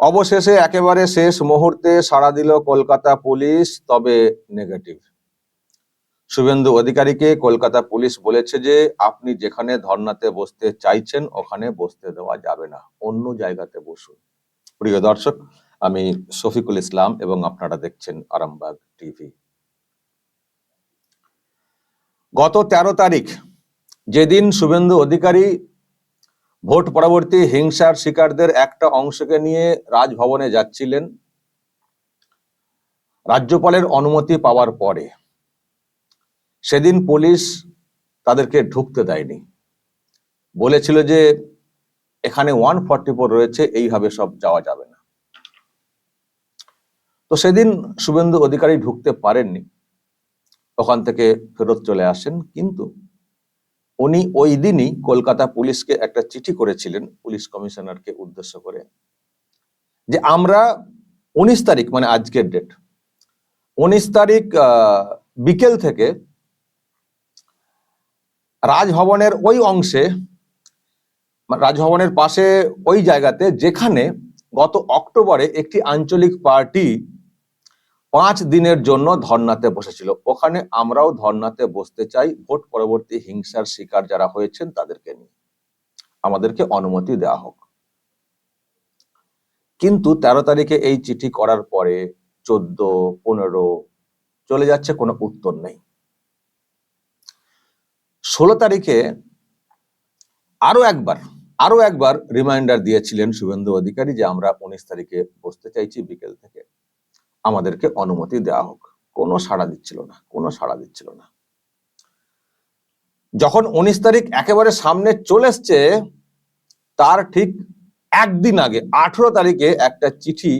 অবশেষে একেবারে শেষ মুহূর্তে সাড়া দিল কলকাতা পুলিশ, তবে নেগেটিভ শুভেন্দু অধিকারীকে কলকাতা পুলিশ বলেছে যে, আপনি যেখানে ধর্নাতে বসতে চাইছেন, ওখানে বসতে দেওয়া যাবে না। অন্য জায়গাতে বসুন। প্রিয় দর্শক, আমি শফিকুল ইসলাম এবং আপনারা দেখছেন আরামবাগ টিভি। গত তেরো তারিখ, যেদিন শুভেন্দু অধিকারী ভোট পরবর্তী হিংসার শিকারদের একটা অংশকে নিয়ে রাজভবনে যাচ্ছিলেন রাজ্যপালের অনুমতি পাওয়ার পরে। সেদিন পুলিশ তাদেরকে ঢুকতে দেয়নি। বলেছিল যে এখানে ওয়ান ফর্টি ফোর রয়েছে, এইভাবে সব যাওয়া যাবে না। তো সেদিন শুভেন্দু অধিকারী ঢুকতে পারেননি। ওখান থেকে ফেরত চলে আসেন, কিন্তু উনি ওই দিনই কলকাতা পুলিশকে একটা চিঠি করেছিলেন, পুলিশ কমিশনারকে উদ্দেশ্য করে, যে আমরা উনিশ তারিখ মানে আজকের ডেট উনিশ তারিখ বিকেল থেকে রাজভবনের ওই অংশে মানে রাজভবনের পাশে ওই জায়গাতে যেখানে গত অক্টোবরে একটি আঞ্চলিক পার্টি পাঁচ দিনের জন্য ধর্নাতে বসেছিল। ওখানে আমরাও ধর্নাতে বসতে চাই। ভোট পরবর্তী হিংসার শিকার যারা হয়েছেন তাদেরকে নিয়ে। আমাদেরকে অনুমতি দেওয়া হোক। কিন্তু তেরো তারিখে এই চিঠি করার পরে চোদ্দ, পনেরো চলে যাচ্ছে, কোনো উত্তর নেই। ষোলো তারিখে আরও একবার আরও একবার রিমাইন্ডার দিয়েছিলেন শুভেন্দু অধিকারী যে আমরা উনিশ তারিখে বসতে চাইছি বিকেল থেকে। আমাদেরকে অনুমতি দেওয়া হোক। কোনো সাড়া দিচ্ছিল না, কোনো সাড়া দিচ্ছিল না। যখন উনিশ তারিখ একেবারে সামনে চলে এসছে, তার ঠিক একদিন আগে, আঠেরো তারিখে একটা চিঠি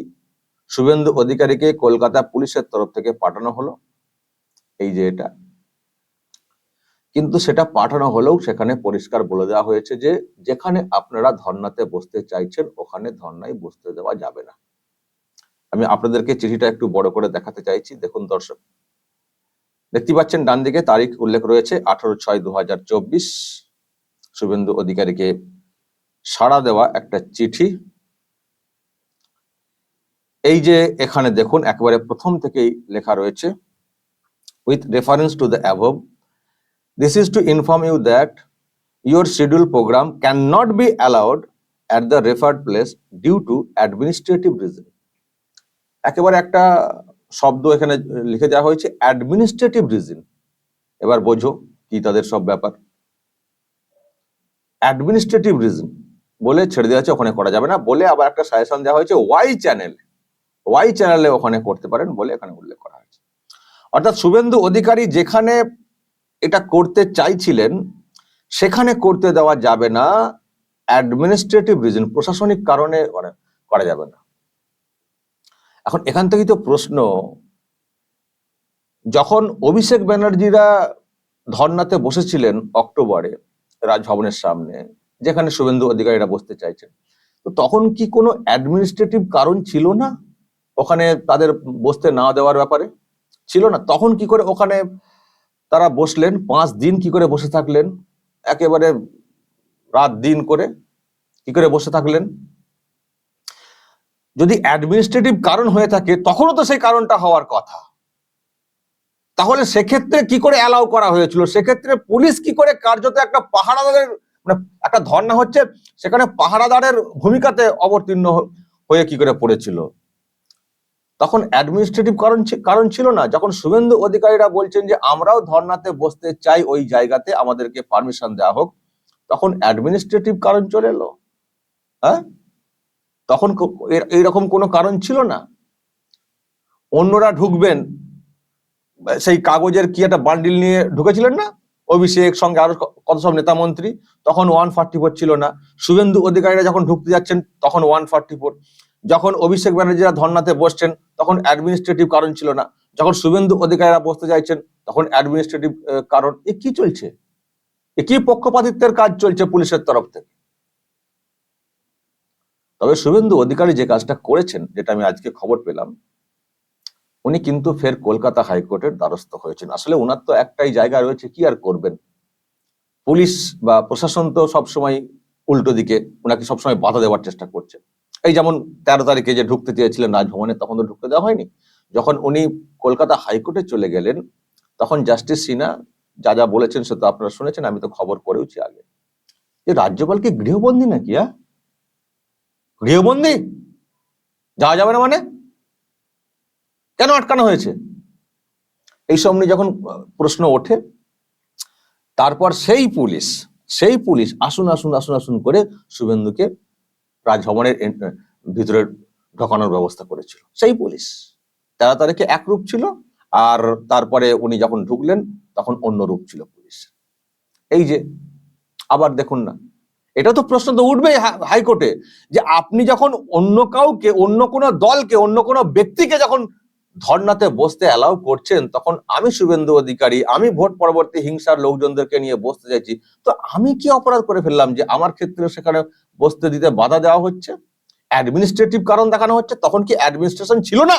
শুভেন্দু অধিকারীকে কলকাতা পুলিশের তরফ থেকে পাঠানো হলো। এই যে এটা। কিন্তু সেটা পাঠানো হলেও সেখানে পরিষ্কার বলে দেওয়া হয়েছে যে, যেখানে আপনারা ধর্নাতে বসতে চাইছেন, ওখানে ধর্নায় বসতে দেওয়া যাবে না। আমি আপনাদেরকে চিঠিটা একটু বড় করে দেখাতে চাইছি। দেখুন দর্শক, দেখতে পাচ্ছেন ডান দিকে তারিখ উল্লেখ রয়েছে আঠারো ছয় দু হাজার চব্বিশ। শুভেন্দু অধিকারীকে সাড়া দেওয়া একটা চিঠি। এই যে এখানে দেখুন, একেবারে প্রথম থেকেই লেখা রয়েছে with reference to the above this is to inform you that your schedule programme program not be allowed at the referred place due to administrative reason. একেবারে একটা শব্দ এখানে লিখে দেওয়া হয়েছে অ্যাডমিনিস্ট্রেটিভ রিজন এবার বোঝো কি তাদের সব ব্যাপার। অ্যাডমিনিস্ট্রেটিভ রিজন বলে ছেড়ে দেওয়া হচ্ছে ওখানে করা যাবে না। বলে আবার একটা সাজেশন দেওয়া হয়েছে ওয়াই চ্যানেল ওয়াই চ্যানেলে ওখানে করতে পারেন বলে এখানে উল্লেখ করা হয়েছে। অর্থাৎ শুভেন্দু অধিকারী যেখানে এটা করতে চাইছিলেন, সেখানে করতে দেওয়া যাবে না। অ্যাডমিনিস্ট্রেটিভ রিজন প্রশাসনিক কারণে করা- করা যাবে না। এখন এখান থেকেই তো প্রশ্ন, যখন অভিষেক ব্যানার্জিরা ধর্নাতে বসেছিলেন অক্টোবরে রাজভবনের সামনে, যেখানে শুভেন্দু অধিকারীরা বসতে চাইছেন, তো তখন কি কোনো অ্যাডমিনিস্ট্রেটিভ কারণ ছিল না ওখানে তাদের বসতে না দেওয়ার ব্যাপারে? ছিল না। তখন কি করে ওখানে তারা বসলেন? পাঁচ দিন কি করে বসে থাকলেন? একেবারে রাত দিন করে কি করে বসে থাকলেন? যদি অ্যাডমিনিস্ট্রেটিভ কারণ হয়ে থাকে, তখনও তো সেই কারণটা হওয়ার কথা। তাহলে সেক্ষেত্রে কি করে অ্যালাউ করা হয়েছিল? সেক্ষেত্রে পুলিশ কি করে কার্যত একটা পাহারাদারের মানে একটা ধর্ণা হচ্ছে, সেখানে পাহারাদারের ভূমিকাতে অবতীর্ণ হয়ে কি করে পড়েছিল? তখন অ্যাডমিনিস্ট্রেটিভ কারণ কারণ ছিল না। যখন শুভেন্দু অধিকারীরা বলছেন যে, আমরাও ধর্নাতে বসতে চাই ওই জায়গাতে, আমাদেরকে পারমিশন দেওয়া হোক, তখন অ্যাডমিনিস্ট্রেটিভ কারণ চলে এলো। হ্যাঁ? তখন এইরকম কোনো কারণ ছিল না। অন্যরা ঢুকবেন, সেই কাগজের কি একটা বান্ডিল নিয়ে ঢুকেছিলেন না? অভিষেক সঙ্গে আরও কত সব নেতা মন্ত্রী তখন ওয়ান ফর্টি ফোর ছিল না। শুভেন্দু অধিকারীরা যখন ঢুকতে যাচ্ছেন, তখন ওয়ান ফর্টি ফোর যখন অভিষেক ব্যানার্জিরা ধর্নাতে বসছেন, তখন অ্যাডমিনিস্ট্রেটিভ কারণ ছিল না। যখন শুভেন্দু অধিকারীরা বসতে চাইছেন তখন অ্যাডমিনিস্ট্রেটিভ কারণ। এ কি চলছে? এ কি পক্ষপাতিত্বের কাজ চলছে পুলিশের তরফ থেকে? তবে শুভেন্দু অধিকারী যে কাজটা করেছেন, যেটা আমি আজকে খবর পেলাম, উনি কিন্তু ফের কলকাতা হাইকোর্টের দ্বারস্থ হয়েছেন। আসলে ওনার তো একটাই জায়গা রয়েছে, কি আর করবেন? পুলিশ বা প্রশাসন তো সবসময় উল্টো দিকে ওনাকে সবসময় বাধা দেওয়ার চেষ্টা করছে। এই যেমন তেরো তারিখে যে ঢুকতে চেয়েছিলেন রাজভবনে, তখন তো ঢুকতে দেওয়া হয়নি। যখন উনি কলকাতা হাইকোর্টে চলে গেলেন, তখন জাস্টিস সিনহা যা যা বলেছেন সে তো আপনারা শুনেছেন, আমি তো খবর করেওছি আগে। যে রাজ্যপাল কি গৃহবন্দী নাকি হ্যাঁ গৃহবন্দী যাওয়া যাবে না মানে? কেন আটকানো হয়েছে? এইসব নিয়ে যখন প্রশ্ন ওঠে, তারপর সেই পুলিশ সেই পুলিশ আসুন আসুন আসুন আসুন করে শুভেন্দুকে রাজভবনের ভিতরে ঢোকানোর ব্যবস্থা করেছিল। সেই পুলিশ। তেরো তারিখে একরূপ ছিল আর তারপরে উনি যখন ঢুকলেন, তখন অন্য রূপ ছিল পুলিশ এই যে, আবার দেখুন না এটা তো প্রশ্ন তো উঠবেই হাইকোর্টে, যে আপনি যখন অন্য কাউকে, অন্য কোনো দলকে, অন্য কোনো ব্যক্তিকে যখন ধর্নাতে বসতে অ্যালাউ করছেন, তখন আমি শুভেন্দু অধিকারী, আমি ভোট পরবর্তী হিংসার লোকজনদেরকে নিয়ে বসতে চাইছি, তো আমি কি অপরাধ করে ফেললাম যে আমার ক্ষেত্রে সেখানে বসতে দিতে বাধা দেওয়া হচ্ছে? অ্যাডমিনিস্ট্রেটিভ কারণ দেখানো হচ্ছে, তখন কি অ্যাডমিনিস্ট্রেশন ছিল না?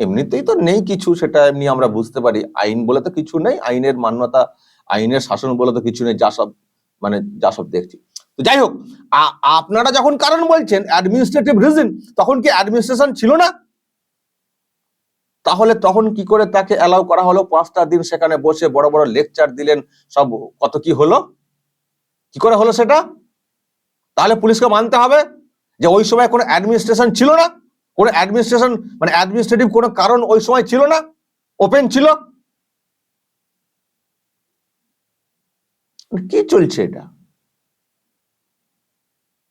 এমনিতেই তো নেই কিছু, সেটা এমনি আমরা বুঝতে পারি। আইন বলে তো কিছু নেই, আইনের মান্যতা, আইনের শাসন বলে তো কিছু নেই, যা সব মানে যা সব দেখছি। তো যাই হোক আপনারা যখন কারণ বলছেন অ্যাডমিনিস্ট্রেটিভ রিজন তখন কি অ্যাডমিনিস্ট্রেশন ছিল না? তাহলে তখন কি করে তাকে অ্যালাউ করা হলো? পাঁচটা দিন সেখানে বসে বড় বড় লেকচার দিলেন, সব কত কি হলো? কি করে হলো সেটা? তাহলে পুলিশকে মানতে হবে যে ওই সময় কোনো অ্যাডমিনিস্ট্রেশন ছিল না। কোনো অ্যাডমিনিস্ট্রেশন মানে অ্যাডমিনিস্ট্রেটিভ কোনো কারণ ওই সময় ছিল না। ওপেন ছিল। কি চলছে এটা?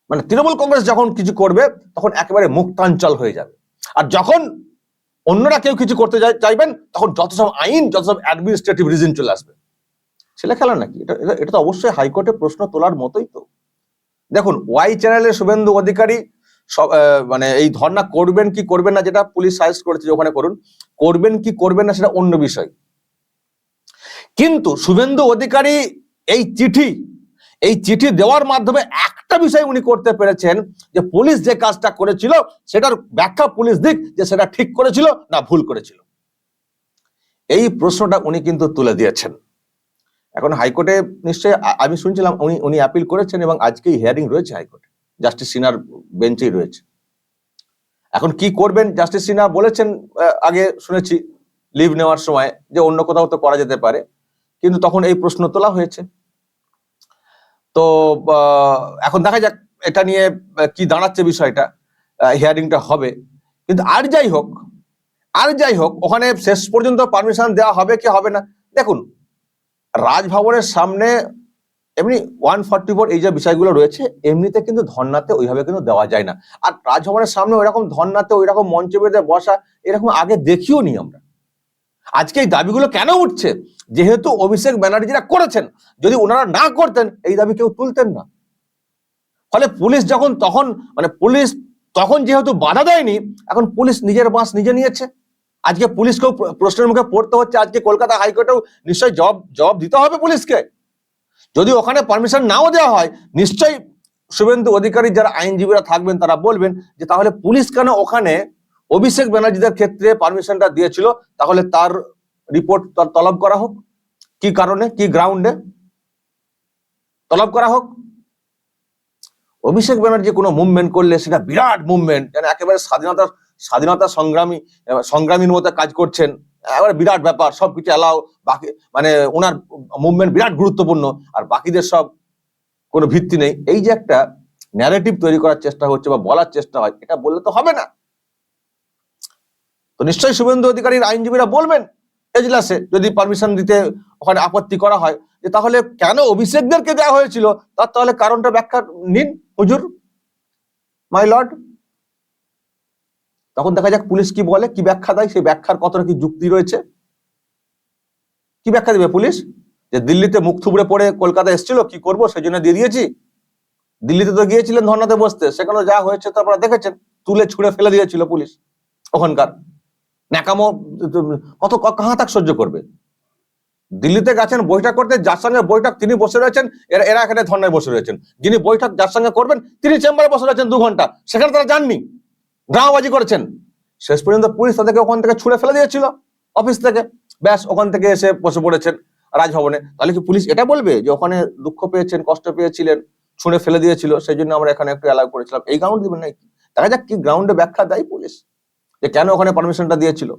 মানে তৃণমূল কংগ্রেস যখন কিছু করবে, তখন একেবারে মুক্তাঞ্চল হয়ে যাবে। আর যখন অন্যরা কেউ কিছু করতে চাইবেন, তখন যত সব আইন, যত সব অ্যাডমিনিস্ট্রেটিভ রিজন চলে আসবে। ছেলে খেলা নাকি? এটা, এটা- তো অবশ্যই হাইকোর্টে প্রশ্ন তোলার মতোই তো। দেখুন, ওয়াই চ্যানেলের শুভেন্দু অধিকারী মানে এই ধর্ণা করবেন কি করবেন না যেটা পুলিশ সাজেস্ট করেছে যে ওখানে করুন, করবেন কি করবেন না সেটা অন্য বিষয়। কিন্তু শুভেন্দু অধিকারী এই চিঠি এই চিঠি দেওয়ার মাধ্যমে একটা বিষয় উনি করতে পেরেছেন যে পুলিশ যে কাজটা করেছিল, সেটার ব্যাখ্যা পুলিশ দিক যে সেটা ঠিক করেছিল না ভুল করেছিল। এই প্রশ্নটা উনি কিন্তু তুলে দিয়েছেন। এখন হাইকোর্টে নিশ্চয়ই আমি শুনছিলাম উনি উনি আপিল করেছেন এবং আজকেই হিয়ারিং রয়েছে হাইকোর্টে। জাস্টিস সিনার বেঞ্চেই রয়েছে। এখন কি করবেন? জাস্টিস সিনহা বলেছেন আগে শুনেছি লিভ নেওয়ার সময়, যে অন্য কোথাও তো করা যেতে পারে। কিন্তু তখন এই প্রশ্ন তোলা হয়েছে। তো এখন দেখা যাক এটা নিয়ে কি দাঁড়াচ্ছে বিষয়টা হিয়ারিংটা হবে। কিন্তু আর যাই হোক, আর যাই হোক, ওখানে শেষ পর্যন্ত পারমিশন দেওয়া হবে কি হবে না? দেখুন, রাজভবনের সামনে এমনি ওয়ান ফর্টি ফোর এই যে বিষয়গুলো রয়েছে, এমনিতে কিন্তু ধর্নাতে ওইভাবে কিন্তু দেওয়া যায় না। আর রাজভবনের সামনে ওইরকম ধর্নাতে ওইরকম মঞ্চ বেঁধে বসা, এরকম আগে দেখিও নি আমরা। আজকে এই দাবিগুলো কেন উঠছে? যেহেতু অভিষেক ব্যানার্জিরা করেছেন। যদি ওনারা না করতেন, এই দাবি কেউ তুলতেন না। ফলে পুলিশ যখন তখন মানে পুলিশ তখন যেহেতু বাধা দেয়নি, এখন পুলিশ নিজের বাঁশ নিজে নিয়েছে। আজকে পুলিশকেও প্রশ্নের মুখে পড়তে হচ্ছে, আজকে কলকাতা হাইকোর্টেও নিশ্চয়ই জব জবাব দিতে হবে পুলিশকে। যদি ওখানে পারমিশন নাও দেওয়া হয়, নিশ্চয়ই শুভেন্দু অধিকারী, যারা আইনজীবীরা থাকবেন, তারা বলবেন যে তাহলে পুলিশ কেন ওখানে অভিষেক ব্যানার্জিদের ক্ষেত্রে পারমিশনটা দিয়েছিল, তাহলে তার রিপোর্ট তার তলব করা হোক। কি কারণে? কি গ্রাউন্ডে তলব করা হোক। অভিষেক ব্যানার্জি কোনো মুভমেন্ট করলে সেটা বিরাট মুভমেন্ট যেন একেবারে স্বাধীনতা স্বাধীনতা সংগ্রামী, সংগ্রামীর মতো কাজ করছেন। একেবারে বিরাট ব্যাপার, সবকিছু এলাও বাকি মানে ওনার মুভমেন্ট বিরাট গুরুত্বপূর্ণ, আর বাকিদের সব কোনো ভিত্তি নেই। এই যে একটা ন্যারেটিভ তৈরি করার চেষ্টা হচ্ছে বা বলার চেষ্টা হয়, এটা বললে তো হবে না। তো নিশ্চয়ই শুভেন্দু অধিকারীর আইনজীবীরা বলবেন এজলাসে যদি পারমিশন দিতে ওখানে আপত্তি করা হয়, যে তাহলে কেন অভিষেকদেরকে দেওয়া হয়েছিল? তার তাহলে কারণটা ব্যাখ্যা নিন, হুজুর মাই লর্ড তখন দেখা যাক পুলিশ কি বলে, কি ব্যাখ্যা দেয়, সেই ব্যাখ্যার কতটা কি যুক্তি রয়েছে। কি ব্যাখ্যা দেবে পুলিশ? যে দিল্লিতে মুখ থুবড়ে পড়ে কলকাতা এসেছিল, কি করব সেই জন্য দিয়ে দিয়েছি। দিল্লিতে তো গিয়েছিলেন ধর্নাতে বসতে, সেখানে যা হয়েছে তো আপনারা দেখেছেন, তুলে ছুঁড়ে ফেলে দিয়েছিল পুলিশ ওখানকার। ন্যাকামো, কত কাহা তাক সহ্য করবে? দিল্লিতে গেছেন, বৈঠক করতে, যার সঙ্গে বৈঠক তিনি বসে রয়েছেন, এরা এরা এখানে ধর্নায় বসে রয়েছেন। যিনি বৈঠক যার সঙ্গে করবেন, তিনি চেম্বারে বসে রয়েছেন দু ঘণ্টা। সেখানে তারা যাননি ড্রামাবাজি করেছেন। শেষ পর্যন্ত পুলিশ তাদেরকে ওখান থেকে ছুড়ে ফেলে দিয়েছিল, অফিস থেকে। ব্যাস, ওখান থেকে এসে বসে পড়েছেন রাজভবনে। তাহলে কি পুলিশ এটা বলবে যে ওখানে দুঃখ পেয়েছেন, কষ্ট পেয়েছিলেন, ছুঁড়ে ফেলে দিয়েছিল? সেই জন্য আমরা এখানে একটু অ্যালাউ করেছিলাম। এই গ্রাউন্ড দিবেন নাকি? দেখা যাক কি গ্রাউন্ডে ব্যাখ্যা দেয় পুলিশ। যে কেন ওখানে পারমিশনটা দিয়েছিল?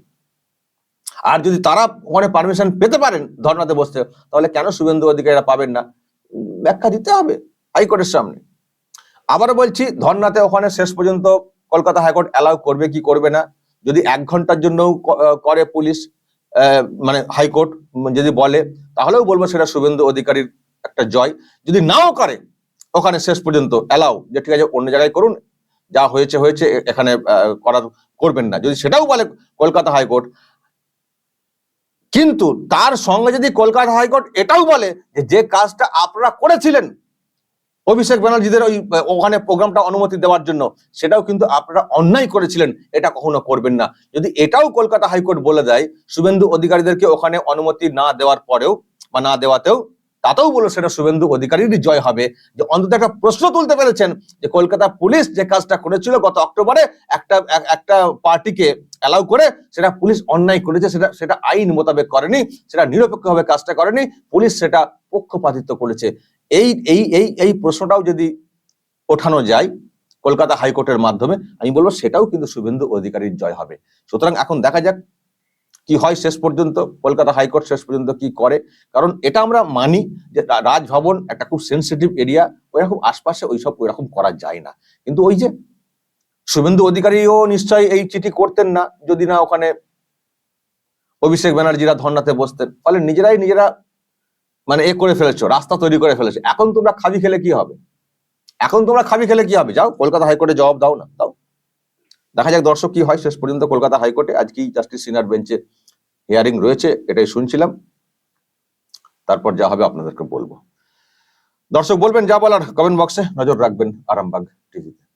আর যদি তারা ওখানে পারমিশন পেতে পারেন ধর্নাতে বসতে, তাহলে কেন শুভেন্দু অধিকারীরা পাবেন না? ব্যাখ্যা দিতে হবে হাইকোর্টের সামনে। আবারও বলছি, ধর্নাতে ওখানে শেষ পর্যন্ত কলকাতা হাইকোর্ট অ্যালাউ করবে কি করবে না? যদি এক ঘণ্টার জন্য করে পুলিশ মানে হাইকোর্ট যদি বলে, তাহলেও বলব সেটা শুভেন্দু অধিকারীর একটা জয়। যদি নাও করে, ওখানে শেষ পর্যন্ত অ্যালাউ যে ঠিক আছে, অন্য জায়গায় করুন যা হয়েছে হয়েছে এখানে করার, করবেন না। যদি সেটাও বলে কলকাতা হাইকোর্ট, কিন্তু তার সঙ্গে যদি কলকাতা হাইকোর্ট এটাও বলে যে যে কাজটা আপনারা করেছিলেন, অভিষেক ব্যানার্জিদের ওই ওখানে প্রোগ্রামটা অনুমতি দেওয়ার জন্য, সেটাও কিন্তু আপনারা অন্যায় করেছিলেন, এটা কখনো করবেন না। যদি এটাও কলকাতা হাইকোর্ট বলে দেয়, শুভেন্দু অধিকারীদেরকে ওখানে অনুমতি না দেওয়ার পরেও বা না দেওয়াতেও তাতেও বলো সেটা শুভেন্দু অধিকারীরই জয় হবে। যে অন্তত একটা প্রশ্ন তুলতে পেরেছেন যে কলকাতা পুলিশ যে কাজটা করেছিল গত অক্টোবরে, একটা একটা পার্টিকে অ্যালাউ করে সেটা পুলিশ অন্যায় করেছে, সেটা সেটা আইন মোতাবেক করেনি, সেটা নিরপেক্ষভাবে কাজটা করেনি, পুলিশ সেটা পক্ষপাতিত্ব করেছে। এই এই এই এই প্রশ্নটাও যদি ওঠানো যায় কলকাতা হাইকোর্টের মাধ্যমে, আমি বলব সেটাও কিন্তু শুভেন্দু অধিকারীর জয় হবে। সুতরাং এখন দেখা যাক কি হয় শেষ পর্যন্ত, কলকাতা হাইকোর্ট শেষ পর্যন্ত কি করে? কারণ এটা আমরা মানি যে রাজভবন একটা খুব সেন্সিটিভ এরিয়া ওইরকম আশপাশে ওইসব ওইরকম করা যায় না। কিন্তু ওই যে শুভেন্দু অধিকারীও নিশ্চয়ই এই চিঠি করতেন না, যদি না ওখানে অভিষেক ব্যানার্জিরা ধর্নাতে বসতেন। ফলে নিজেরাই নিজেরা মানে এ করে ফেলেছো, রাস্তা তৈরি করে ফেলেছো। এখন তোমরা খাবি খেলে কি হবে? এখন তোমরা খাবি খেলে কি হবে? যাও, কলকাতা হাইকোর্টে জবাব দাও না, দাও। দেখা যাক দর্শক কি হয়, শেষ পর্যন্ত কলকাতা হাইকোর্টে। আজকেই জাস্টিস সিনার বেঞ্চে হিয়ারিং রয়েছে, এটাই শুনছিলাম। তারপর যা হবে আপনাদেরকে বলব। দর্শক, বলবেন যা বলার কমেন্ট বক্সে নজর রাখবেন আরামবাগ টিভিতে